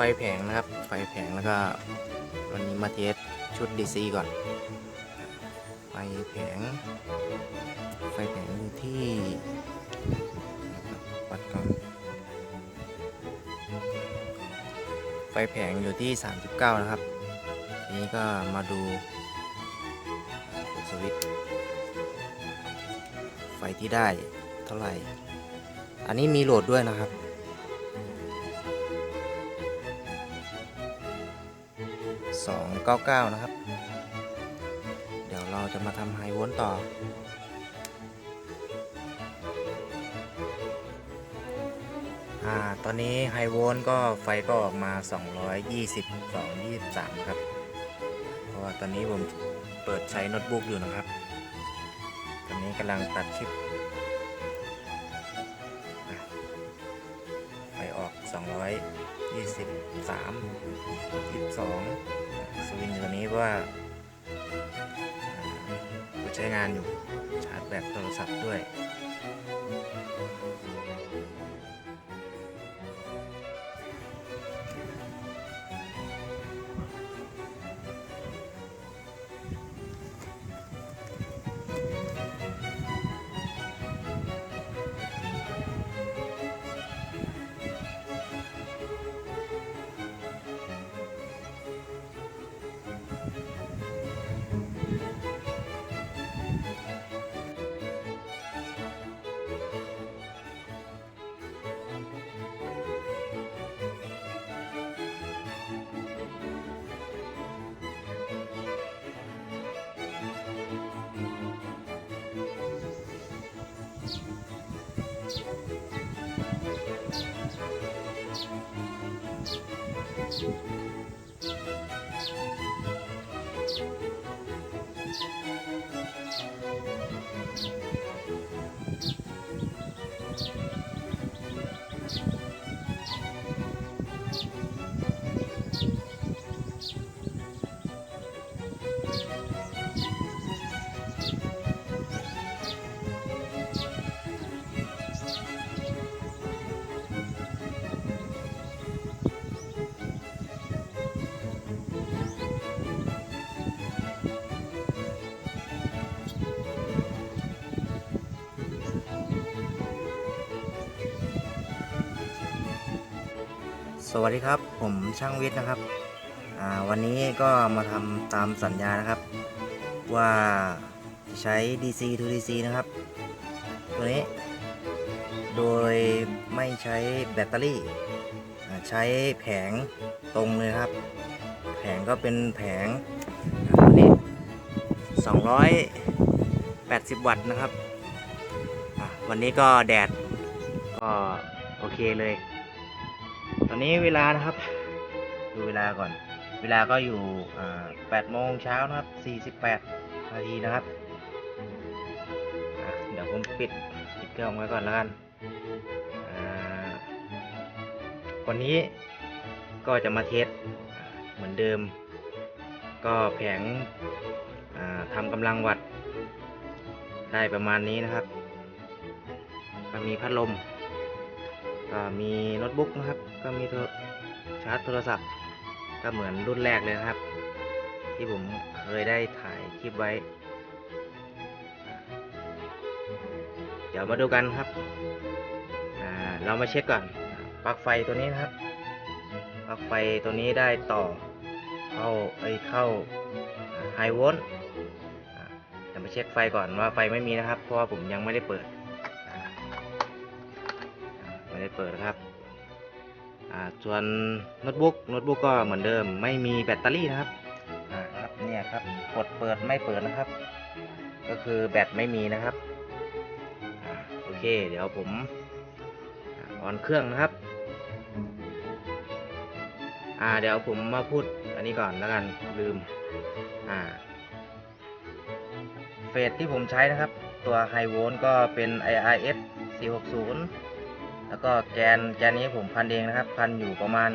ฟแผงนะครับ ไฟแผงแล้วก็วันนี้มาเทสชุด DC ก่อน ไฟแผง ไฟแผงอยู่ที่วัดก่อน ไฟแผงอยู่ที่ 39 นะครับ นี้ก็มาดูสวิตช์ไฟที่ได้เท่าไหร่ อันนี้มีโหลดด้วยนะครับ 299 นะครับ เดี๋ยวเราจะมาทำไฮวลต์ต่อ อ่า ตอนนี้ไฮวลต์ก็ไฟก็ออกมา 220 223 ครับ เพราะว่าตอนนี้ผมเปิดใช้โน้ตบุ๊กอยู่นะครับ ตอนนี้กำลังตัดคลิปอะไฟออก 223 22 สวิงตัวนี้ว่าใช้งานอยู่ชาร์จแบตโทรศัพท์ด้วย สวัสดีครับ ผมช่างวิทย์นะครับ วันนี้ก็มาทำตามสัญญานะครับ ว่าใช้ DC to DC นะครับ ตัวนี้ โดยไม่ใช้แบตเตอรี่ ใช้แผงตรงเลยครับ แผงก็เป็นแผงอ่าตัวนี้ 280 วัตต์นะครับ วันนี้ก็แดดก็โอเคเลย ตอนนี้เวลานะครับ ดูเวลาก่อน เวลาก็อยู่อ่า8โมงเช้านะครับ48นาทีนะครับ เดี๋ยวผมปิดปิดเครื่องไว้ก่อนแล้วกันวันนี้ก็จะมาเทสเหมือนเดิม ก็แผงทำกำลังวัดได้ประมาณนี้นะครับ ก็มีพัดลม มีโน้ตบุ๊กนะครับ ก็มีชาร์จโทรศัพท์ ก็เหมือนรุ่นแรกเลยนะครับ ที่ผมเคยได้ถ่ายคลิปไว้ เดี๋ยวมาดูกันครับ เรามาเช็คก่อนปลั๊กไฟตัวนี้นะครับปลั๊กไฟตัวนี้ได้ต่อเข้าเอ้ยเข้าไฮโวลต์เดี๋ยวมาเช็คไฟก่อนว่าไฟไม่มีนะครับ เพราะว่าผมยังไม่ได้เปิด เปิดครับอ่าส่วนโน้ตบุ๊กโน้ตบุ๊กก็เหมือนเดิมไม่มีแบตเตอรี่นะครับอ่าครับเนี่ยครับกดเปิดไม่เปิดนะครับ ก็คือแบตไม่มีนะครับอ่าโอเค เดี๋ยวผมอ่าอนเครื่องนะครับอ่าเดี๋ยวผมมาพูดอันนี้ก่อนแล้วกันลืมอ่าเฟสที่ผมใช้นะครับ ตัวไฮโวล์ก็เป็น IRS 460 แล้วก็แกนแกนนี้ผมพันเองนะครับ พันอยู่ประมาณ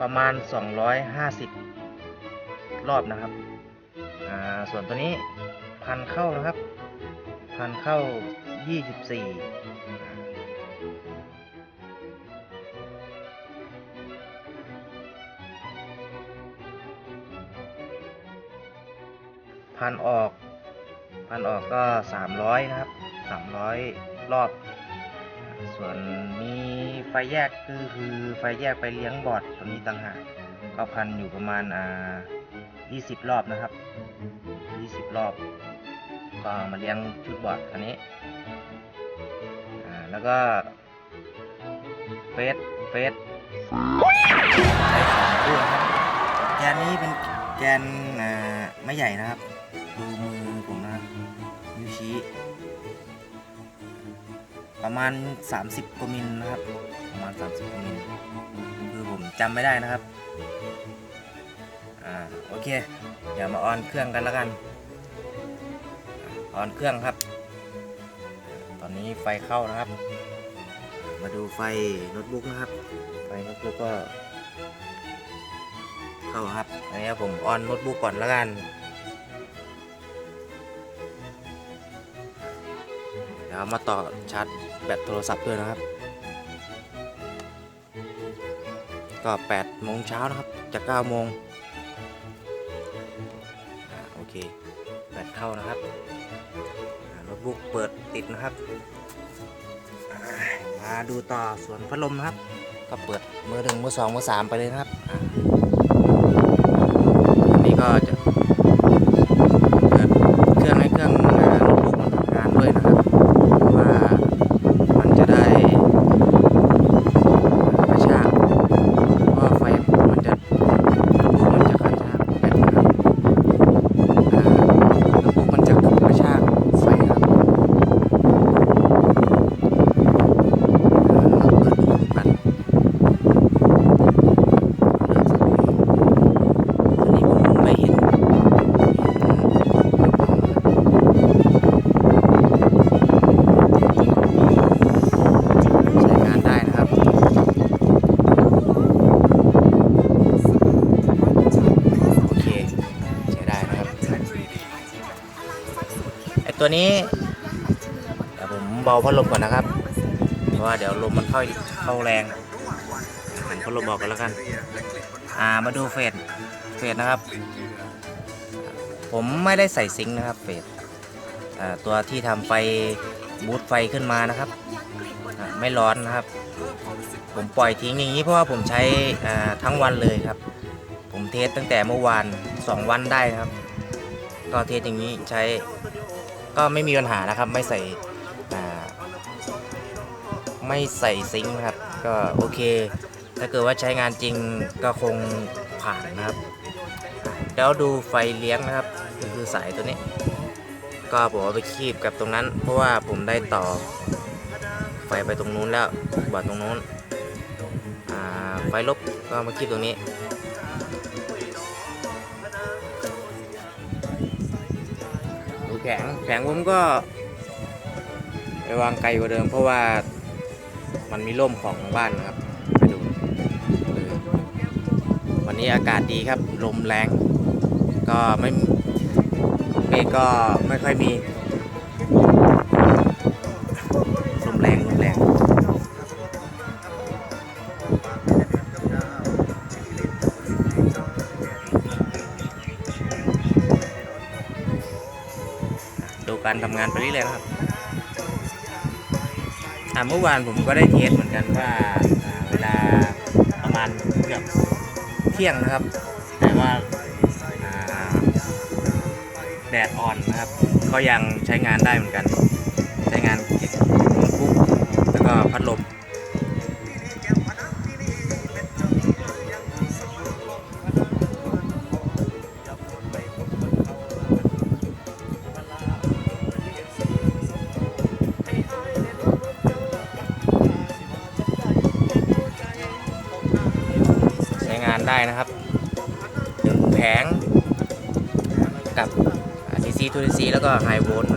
ประมาณ 250 รอบนะครับ ส่วนตัวนี้พันเข้านะครับ พันเข้า 24 พันออก พันออกก็สามร้อยนะครับสามร้อยรอบ ส่วนมีไฟแยกคือคือไฟแยกไปเลี้ยงบอร์ดตัวนี้ต่างหากก็พันอยู่ประมาณอ่ายี่สิบรอบนะครับยี่สิบรอบ ก็มาเลี้ยงชุดบอร์ดอันนี้อ่าแล้วก็เฟสเฟสใช้สองคู่นะครับแกนนี้เป็นแกนอ่าไม่ใหญ่นะครับ ดูมือผมนะนิ้วชี้ประมาณ 30กว่ามิลนะครับ ประมาณ 30กว่ามิลคือผมจำไม่ได้นะครับ อ่า โอเค เดี๋ยวมาออนเครื่องกันแล้วกัน ออนเครื่องครับ ตอนนี้ไฟเข้านะครับ มาดูไฟโน้ตบุ๊กนะครับ ไฟโน้ตบุ๊กก็ เข้าครับอันนี้ผมออนโน้ตบุ๊กก่อนแล้วกัน ดี๋ยวมาต่อชาร์จแบตโทรศัพท์ด้วยนะครับ ก็8โมงเช้านะครับจะ9โมงโอเคแบตเข้านะครับโน้ตบุ๊กเปิดติดนะครับ มาดูต่อส่วนพัดลมนะครับ ก็เปิดมือหนึ่งมือสองมือสามไปเลยนะครับอันนี้ก็จะ ตัวนี้เดี๋ยวผมเบาพัดลมก่อนนะครับ เพราะว่าเดี๋ยวลมมันเข้าเข้าแรงหันพัดลมบอกกันแล้วกัน อ่ามาดูเฟสเฟสนะครับ ผมไม่ได้ใส่ซิงค์นะครับเฟสอ่าตัวที่ทำไฟบูตไฟขึ้นมานะครับ ไม่ร้อนนะครับ ผมปล่อยทิ้งอย่างนี้เพราะว่าผมใช้ทั้งวันเลยครับ ผมเทสตั้งแต่เมื่อวาน 2 วันได้ครับ ก็เทสอย่างนี้ใช้ ก็ไม่มีปัญหานะครับ ไม่ใส่ไม่ใส่ซิงค์นะครับ ก็โอเค ถ้าเกิดว่าใช้งานจริงก็คงผ่านนะครับ แล้วดูไฟเลี้ยงนะครับคือสายตัวนี้ ก็ผมเอาไปคีบกับตรงนั้น เพราะว่าผมได้ต่อไฟไปตรงนู้นแล้วบอดตรงนู้นไฟลบก็มาคีบตรงนี้ แข็งแข็งผมก็ไปวางไกลกว่าเดิม เพราะว่ามันมีร่มของบ้านนะครับไปดูวันนี้อากาศดีครับ ลมแรง ก็ไม่เมฆก็ไม่ค่อยมีลมแรงลมแรง การทำงานไปเรื่อยๆนะครับอ่เมื่อวานผมก็ได้เทสเหมือนกันว่าเวลาประมาณเกือบเที่ยงนะครับ แต่ว่าอ่าแดดอ่อนนะครับ ก็ยังใช้งานได้เหมือนกัน ใช้งานโน้ตบุ๊กแล้วก็พัดลม นะครับหนึ่งแผงกับดีซีทูดีซีแล้วก็ไฮโวลต์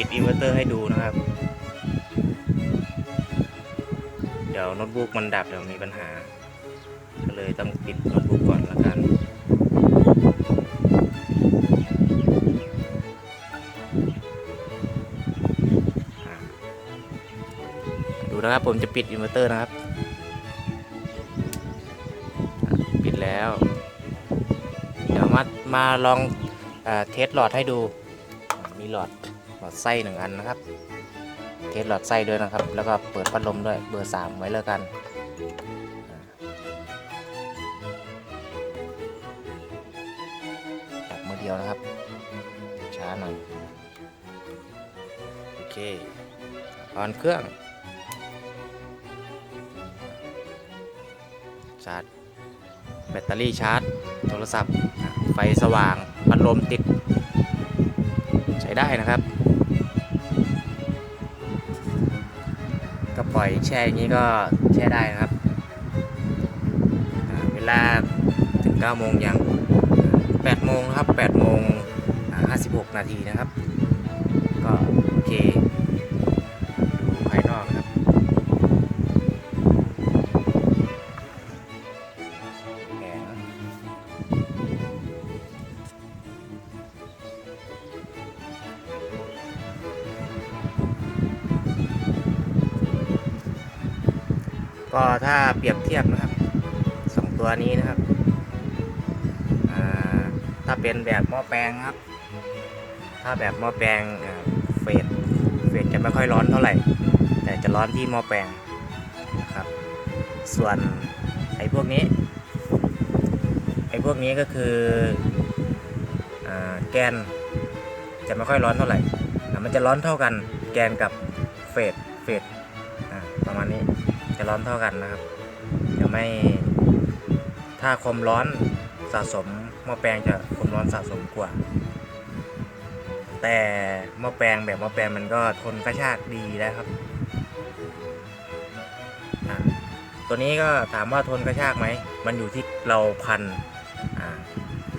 ปิดอินเวอร์เตอร์ให้ดูนะครับ เดี๋ยวโน้ตบุ๊กมันดับเดี๋ยวมีปัญหา ก็เลยต้องปิดโน้ตบุ๊กก่อนละกัน ดูนะครับผมจะปิดอินเวอร์เตอร์นะครับ ปิดแล้ว เดี๋ยวมามาลองอเทสหลอดให้ดู มีหลอด อดไส้หนึ่งอันนะครับ เทสหลอดไส้ด้วยนะครับ แล้วก็เปิดพัดลมด้วยเบอร์สามไว้แล้วกันจับมือเดียวนะครับ ช้าหน่อย โอเคออนเครื่องชาร์จแบตเตอรี่ชาร์จ โทรศัพท์ ไฟสว่าง พัดลมติด ใช้ได้นะครับ ปล่อยแช่อย่างนี้ก็แช่ได้นะครับ เวลาถึง9โมงยัง8โมงครับ8โมงอ่า56 นาทีนะครับ ก็โอเค ก็ถ้าเปรียบเทียบนะครับสองตัวนี้นะครับถ้าเป็นแบบหม้อแปลงครับ ถ้าแบบหม้อแปลงเฟสเฟสจะไม่ค่อยร้อนเท่าไหร่ แต่จะร้อนที่หม้อแปลงนะครับ ส่วนไอ้พวกนี้ไอ้พวกนี้ก็คืออแกนจะไม่ค่อยร้อนเท่าไหร่อ่มันจะร้อนเท่ากันแกนกับเฟสเฟสประมาณนี้ จะร้อนเท่ากันนะครับจะไม่ ถ้าความร้อนสะสมหม้อแปลงจะความร้อนสะสมกว่า แต่หม้อแปลงแบบหม้อแปลงมันก็ทนกระชากดีแล้วครับ ตัวนี้ก็ถามว่าทนกระชากไหม มันอยู่ที่เราพัน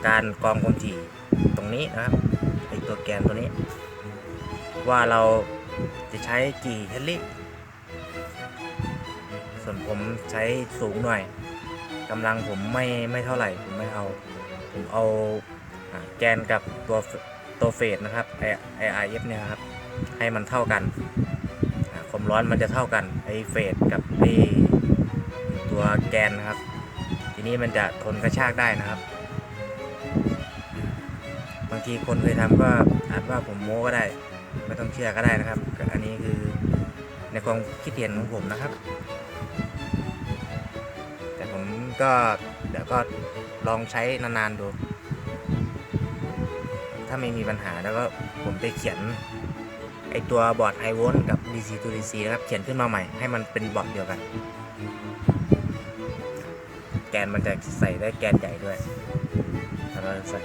การกรองความถี่ตรงนี้นะครับไอตัวแกนตัวนี้ ว่าเราจะใช้กี่เฮนรี่ ผมใช้สูงหน่อยกำลังผมไม่ไม่เท่าไหร่ผมไม่เอา ผมเอาแกนกับตัวตัวเฟสนะครับไอไอเอฟเนี่ยครับ ให้มันเท่ากันความร้อนมันจะเท่ากันไอเฟสกับไอตัวแกนนะครับ ทีนี้มันจะทนกระชากได้นะครับ บางทีคนเคยทำก็อาจว่าผมโม้ก็ได้ ไม่ต้องเชื่อก็ได้นะครับ อันนี้คือในความคิดเห็นของผมนะครับ ก็เดี๋ยวก็ลองใช้นานๆดู ถ้าไม่มีปัญหาแล้วก็ผมไปเขียนไอตัวบอร์ดไฮวลต์กับ DC to DC นะครับ เขียนขึ้นมาใหม่ให้มันเป็นบอร์ดเดียวกัน แกนมันจะใส่ได้แกนใหญ่ด้วยแล้วก็ใส่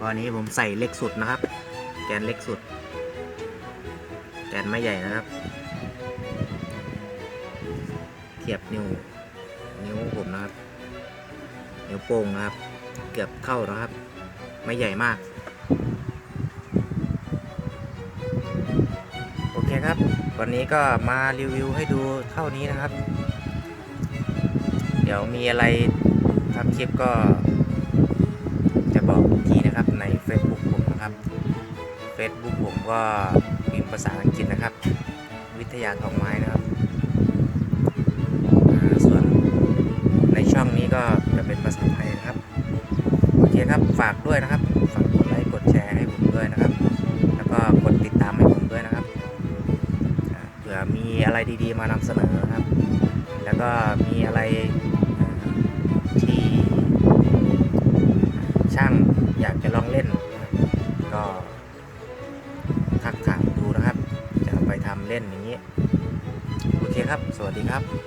ตอนนี้ผมใส่เล็กสุดนะครับ แกนเล็กสุด แกนไม่ใหญ่นะครับ ทียบนิ้วนิ้วผมนะครับนิ้วโป้งนะครับ เกือบเข้านะครับ ไม่ใหญ่มาก โอเคครับ วันนี้ก็มารีวิวให้ดูเท่านี้นะครับ เดี๋ยวมีอะไรทำคลิปก็ จะบอกทีนะครับใน Facebook ผมนะครับ Facebook ผมก็พิมพ์ภาษาอังกฤษนะครับ วิทยาทองไม้นะครับ ก็จะเป็นภาษาไทยนะครับ โอเคครับ ฝากด้วยนะครับ ฝากกดไลค์ กดแชร์ให้ผมด้วยนะครับ แล้วก็กดติดตามให้ผมด้วยนะครับ เผื่อมีอะไรดีๆ มานำเสนอนะครับ แล้วก็มีอะไรที่ช่างอยากจะลองเล่น ก็ทักถามดูนะครับ จะไปทำเล่นอย่างนี้ โอเคครับ สวัสดีครับ